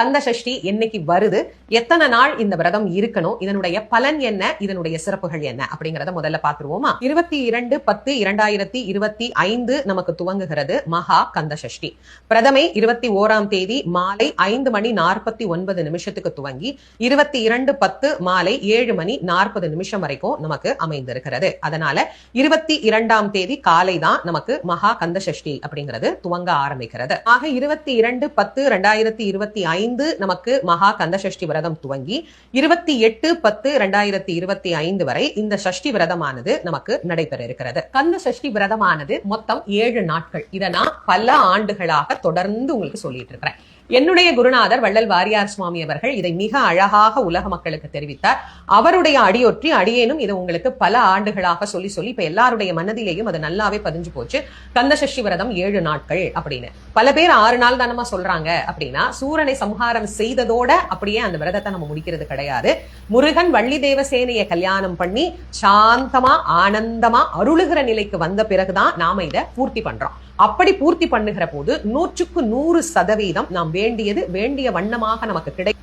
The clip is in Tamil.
கந்த சஷ்டி என்னைக்கு வருது? எத்தனை நாள் இந்த விரதம் இருக்கணும்? இதனுடைய பலன் என்ன? இதனுடைய சிறப்புகள் என்ன? அப்படிங்கறத முதல்ல பாத்துருவோமா இருபத்தி இரண்டு பத்து இரண்டாயிரத்தி இருபத்தி ஐந்து நமக்கு துவங்குகிறது மகா கந்த சஷ்டி பிரதமை இருபத்தி ஓராம் தேதி மாலை ஐந்து மணி நாற்பத்தி ஒன்பது நிமிஷத்துக்கு துவங்கி இருபத்தி இரண்டு பத்து மாலை ஏழு மணி நாற்பது நிமிஷம் வரைக்கும் நமக்கு அமைந்திருக்கிறது. அதனால இருபத்தி இரண்டாம் தேதி காலை தான் நமக்கு மகா கந்த சஷ்டி அப்படிங்கிறது துவங்க ஆரம்பிக்கிறது. ஆக இருபத்தி இரண்டு பத்து ரெண்டாயிரத்தி இருபத்தி ஐந்து நமக்கு மகா கந்த சஷ்டி விரதம் துவங்கி இருபத்தி எட்டு பத்து ரெண்டாயிரத்தி இருபத்தி ஐந்து வரை இந்த சஷ்டி விரதமானது நமக்கு நடைபெற இருக்கிறது கந்த சஷ்டி விரதமானது மொத்தம் ஏழு நாட்கள். இதை நான் பல ஆண்டுகளாக தொடர்ந்து உங்களுக்கு சொல்லிட்டு இருக்கிறேன். என்னுடைய குருநாதர் வள்ளல் வாரியார் சுவாமி அவர்கள் இதை மிக அழகாக உலக மக்களுக்கு தெரிவித்தார். அவருடைய அடியொற்றி அடியேனும் இதை உங்களுக்கு பல ஆண்டுகளாக சொல்லி சொல்லி இப்ப எல்லாருடைய மனதிலேயும் அது நல்லாவே பதிஞ்சு போச்சு. கந்தசஷ்டி விரதம் ஏழு நாட்கள் அப்படின்னு. பல பேர் ஆறு நாள் தானமா சொல்றாங்க அப்படின்னா சூரனை சம்ஹாரம் செய்ததோட அப்படியே அந்த விரதத்தை நம்ம முடிக்கிறது கிடையாது. முருகன் வள்ளி தேவசேனையை கல்யாணம் பண்ணி சாந்தமா ஆனந்தமா அருளுகிற நிலைக்கு வந்த பிறகுதான் நாம இதை பூர்த்தி பண்றோம். அப்படி பூர்த்தி பண்ணுகிற போது நூற்றுக்கு நூறு சதவீதம் நாம் வேண்டியது வேண்டிய வண்ணமாக நமக்கு கிடைக்கும்.